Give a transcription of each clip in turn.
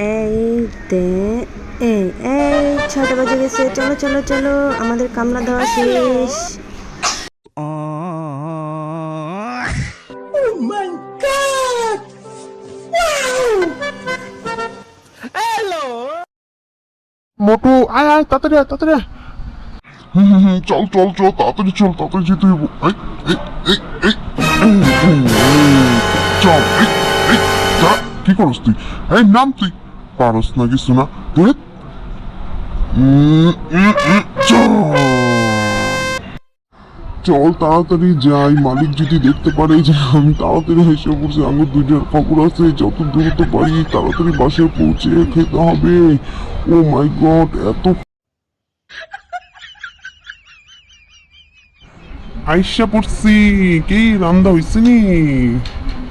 এই দে এই এই ছটা বাজে গেছে চলো চলো চলো আমাদের কামলা দেওয়া শেষ মোটু আয় আয় তাড়াতাড়ি আয় তাড়াতাড়ি আয়। হুম হুম হুম, চল চল চল তাড়াতাড়ি চল তাড়াতাড়ি যেতে হইব এই এই এই এই উম, উম, উম, চল এই এই দাঁড়া, কি করস তুই এই নাম তুই পারস না কিছু না ধরে চল তাড়াতাড়ি যাই মালিক যদি দেখতে পারে যে আমি তাড়াতাড়ি হেসে পড়ছি আমার দুইটার খবর আছে যত দ্রুত পারি তাড়াতাড়ি বাসে পৌঁছে খেতে হবে ও মাই গড এত আইসা পড়ছি কি রান্দা হইছে নি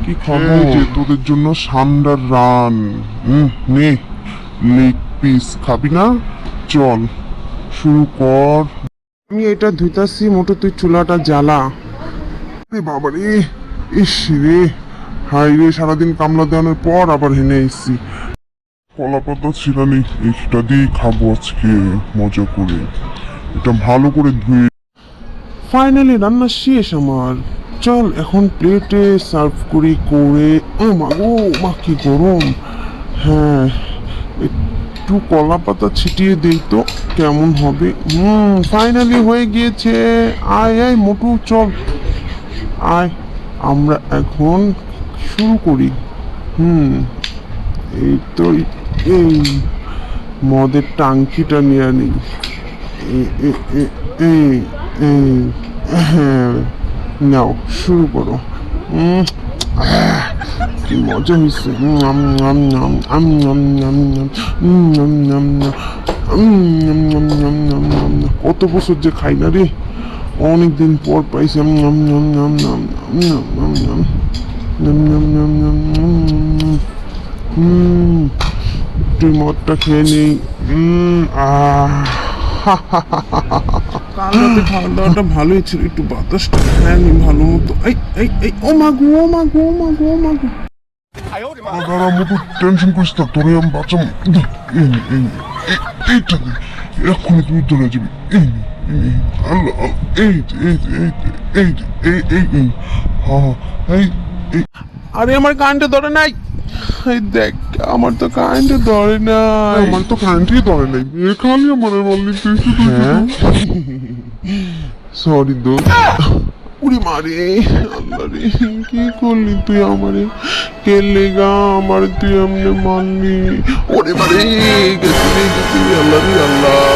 কি খবর যে তোদের জন্য সান্ডার রান। হুম নে লেগ পিস খাবি না? চল শুরু কর। আমি এটা ধুইতাছি মোটো তুই চুলাটা জ্বালা। রে বাবা রে ইস রে। হাই রে সারাদিন কামলা দেওয়ানোর পর আবার হেনে এসছি কলা পাতা ছিল নেই এটা দিয়ে খাব আজকে মজা করে। এটা ভালো করে ধুয়ে ফাইনালি রান্না শেষ আমার। চল, এখন প্লেটে সার্ভ করি, করে, ও মা গো, মা কি গরম। হ্যাঁ একটু কলা পাতা ছিটিয়ে দিই তো, কেমন হবে? হুম ফাইনালি হয়ে গিয়েছে। আয় আয়, মোটু, চল। আয়, আমরা এখন শুরু করি। হুম, এই তো, এই মদের টাঙ্কিটা নিয়ে নিই এই হ্যাঁ। নাও শুরু করো কি মজা হয়েছে কত বছর যে খাই না রে অনেকদিন পর পাইছি তুই মদটা খেয়ে নেই আহ কাল রাতে খাওয়া দাওয়াটা ভালোই ছিল। একটু বাতাসটা খায়নি ভালো মতো এই এই এই ও মাগু ও মাগু ও মাগু ও মাগু দাঁড়া মতো টেনশন করিস না তোরে আমি এইটা দে এক্ষুনি তুই ধরে যাবি। এই এই আল্লাহ এই এই এই এই হ্যাঁ আরে আমার কারেন্টে ধরে নাই। এই দেখ আমার তো কারেন্টে ধরে নাই। আমার তো কারেন্টই ধরে নাই। এখানে আমার বললি তুই শুধু হ্যাঁ? সরি দোস্ত। উড়ি মারে আল্লাহ কি করলি তুই আমারে? আমার তুই মারলি। ওরে মারে গেছি রে গেছি আল্লাহ আল্লাহ।